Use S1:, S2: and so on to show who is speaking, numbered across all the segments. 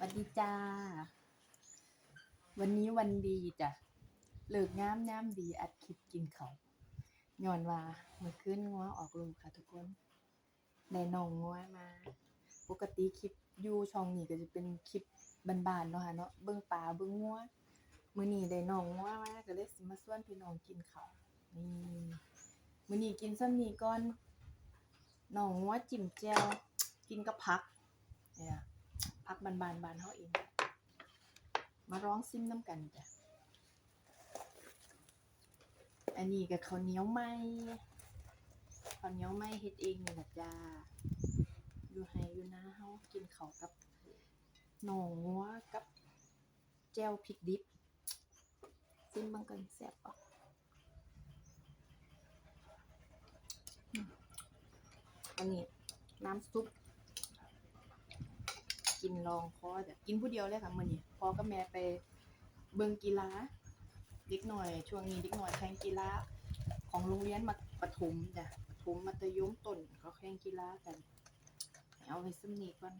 S1: สวัสดีจ้า วันนี้วันดีจ้ะเลิกงามยามดีอัดคลิปกินเขาย้อนว่าเมื่อคืนงัวออกลูกค่ะทุกคนได้น้องงัวมา ปกติคลิปยูช่องนี้ก็จะเป็นคลิปบานๆเนาะค่ะเนาะเบิ่งปลาเบิ่งงัวมื้อนี้ได้น้องงัวมาก็เลยสิมาชวนพี่น้องกินเขานี่มื้อนี้กินซ้ำนี้ก่อนน้องงัวจิ้มแจ่วกินกับผักเนี่ย ผักบานๆบานเฮาเอง มาร้องซิมน้ำกันจ้ะ อันนี้กับข้าวเหนียวไหมข้าวเหนียวไหมเฮ็ดเองนี่แหละจ้า อยู่ให้อยู่นะเฮากินข้าวกับหน่องัวกับแจ่วพริกดิบซิมบังกันแซ่บอะอันนี้น้ำซุป กินลองคอจ้ะกินผู้เดียวเลยค่ะมื้อนี้พ่อกับแม่ไปเบิ่งกีฬาเด็กหน่อย ช่วงนี้เด็กหน่อยแข่งกีฬาของโรงเรียนมัธปฐมจ้ะปฐมมัธยมต้นเขาแข่งกีฬากันเอาไว้สำนีก่อน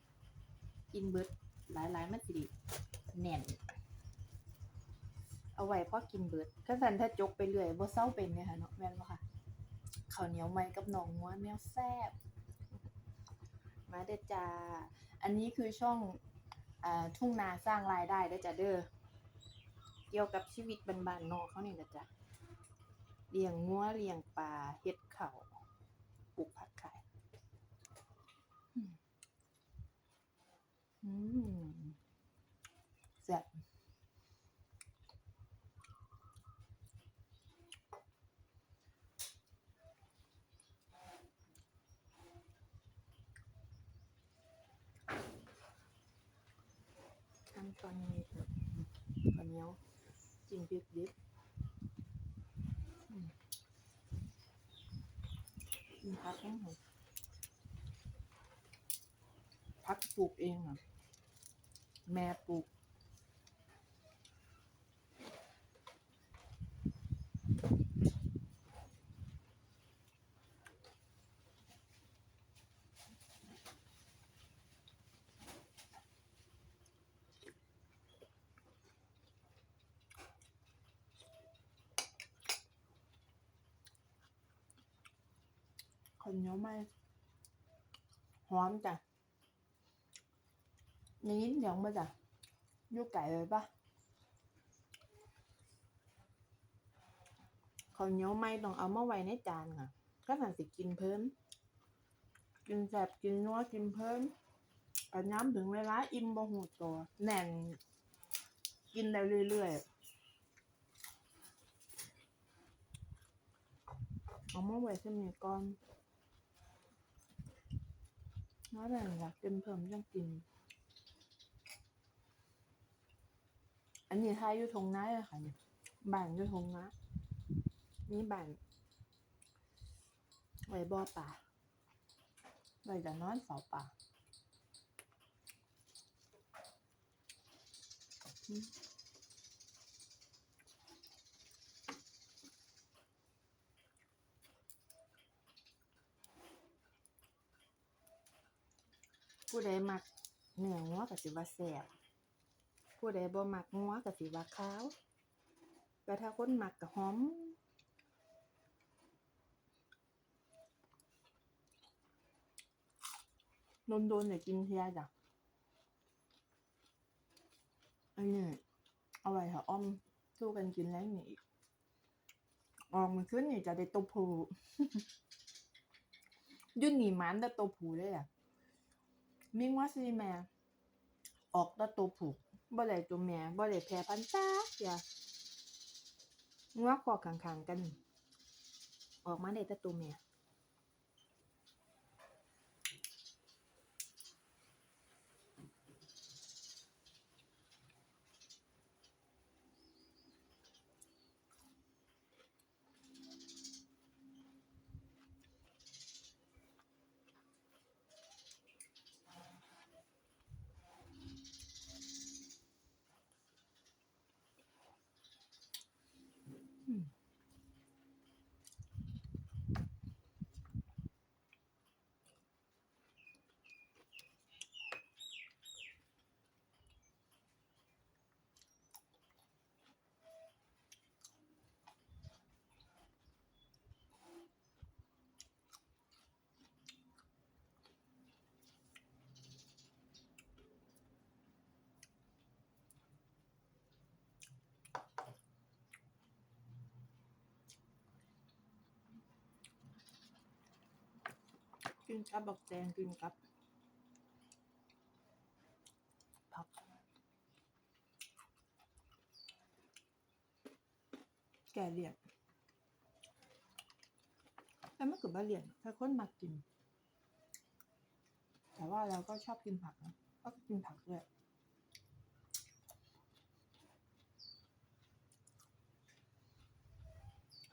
S1: กินเบิดหลายๆมันสิไดิแน่น เอาไว้พอกินเบิดก็สันถ้าจกไปเรื่อยบ่เศร้าเป็นเนี่ยค่ะเนาะแม่นบ่ค่ะข้าวเหนียวไหมกับหนองงัวแมวแซ่บมาเด้อจ้า อันนี้คือช่องอทุ่งนาสร้างรายได้ด้จ้ะเด้อ เกี่ยวกับชีวิตบ้านๆนอกเขานี่แหละจ๊ะเลี้ยงงัวเลี้ยงปลาเฮ็ดเข้าปลูกผักขาย อืมอืมแซ่บขั้น ตอนนี้ข้าเนียจิ้มพริกดิบอืมกินพักแห้งหอมผักปลูกเองอะแม่ปลูก ข้าวเหนียวไหมหอมจ้ะอย่งนี้เดี๋ยวมาจ้ะยู่ไก่เลยปะข้าวเหนียวไหมต้องเอามาไว้ในจานค่ะก็สั่งสิกินเพิ่มกินแสบกินนัวกินเพิ่มปัญย้ำถึงเวลาอิ่มบ่หูตัวแน่น กินได้เรื่อยๆเอามาไว้เส้นนี้ก่อน น้อยแบ่งอยากกินเพิ่มยังกิน อันนี้ทายอยู่ทงน้าเลยค่ะเนี่ยบ้านอยู่ทงน้านี่บ้านไว้บ่อป่าไว้จะนอนเสาป่า ผู้ใดมักเนื้องัวก็สิว่าแซ่บผู้ใดบ่มักงัวก็สิว่าขาวแต่ถ้าคนมักก็หอมโดนโดนๆอย่ากินเทียจ้ะอันนี้เอาไว้ค่ะอ้อมสู้กันกินแล้วนี่อีกมันขึ้นนี่จะได้ตัวผูยุ่นหนีมันแต่ตัวผูเลยอะ มิงว่าสิแม่ออกตะตัวผูกบ่ได้ตัวแม่บ่ได้แพรพันธุ์จ้าอย่างัวคอข้างๆกัน ออกมาได้ตะตัวแม่ อ กินกับบักแตงกินกับผักแก่เลี่ยนแต่ไม่เกิดว่าเลี่ยนถ้าคนมากิน แต่ว่าเราก็ชอบกินผักนะก็กินผักด้วย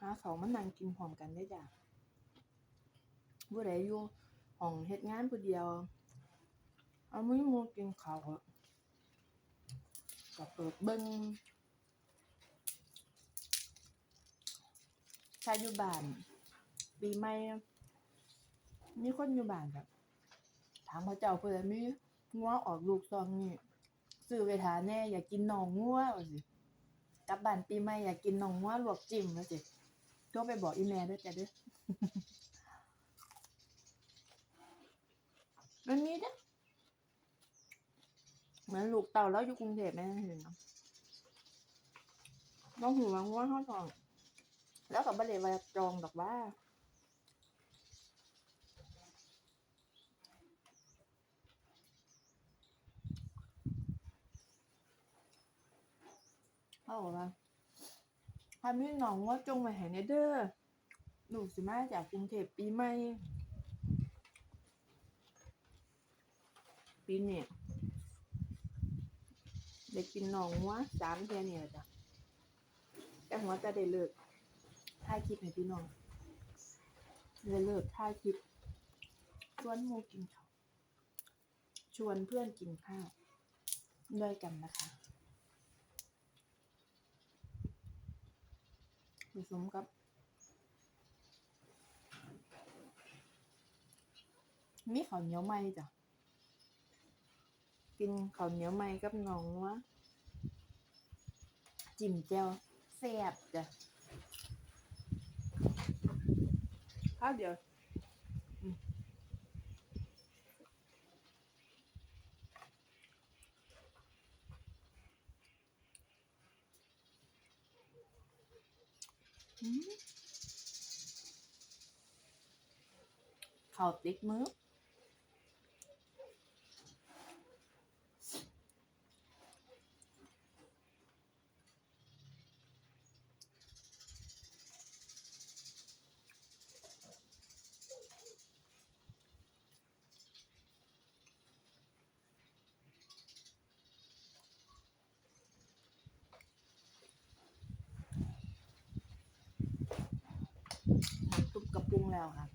S1: หาเขามันนั่งกินพร้อมกันได้จ้ะผู้ใดอยู่ ห้องเฮ็ดงานผู้เดียว เอามือมูกินข้าวก็เปิดเบิ่งชายอยู่บ้านปีใหม่มีคนอยู่บ้านแบบถามพระเจ้าเพื่อนมีงัวออกลูกซองนี่ซื้อไปทาแน่ อยากกินหนองงัวสิกลับบ้านปีใหม่อยากกินหนองงัวลวกจิ้มว่าสิโทรไปบอกอีแม่ด้วยจ้ะเด้อ มันมีเด้อเหมือนลูกเต่าแล้วอยู่กรุงเทพแม่เห็นเนาะน้องหูวังว่าเขาทอง แล้วกับบริเวณจองดอกว่าเขาบอกว่าพามีน้องว่าจงมาให้ในเด้อลูสิมาจากกรุงเทพปีใหม่ ปีนี้ได้กินหนองวัวสามเทียเนี่ยจ้ะแต่หัวจะได้เลิกถ่ายคลิปให้พี่น้องเลยเลิกถ่ายคลิปชวนหมูกินข้าวชวนเพื่อนกินข้าวด้วยกันนะคะผสมกับมีข้าวเหนียวไหมจ้ะ กินข้าวเหนียวไหมกับหนองวะจิ้มแจ่วแซ่บจ้ะข้าวเดียวอืมอืมข้าวติ๊กมือ กับปรุงแล้วค่ะ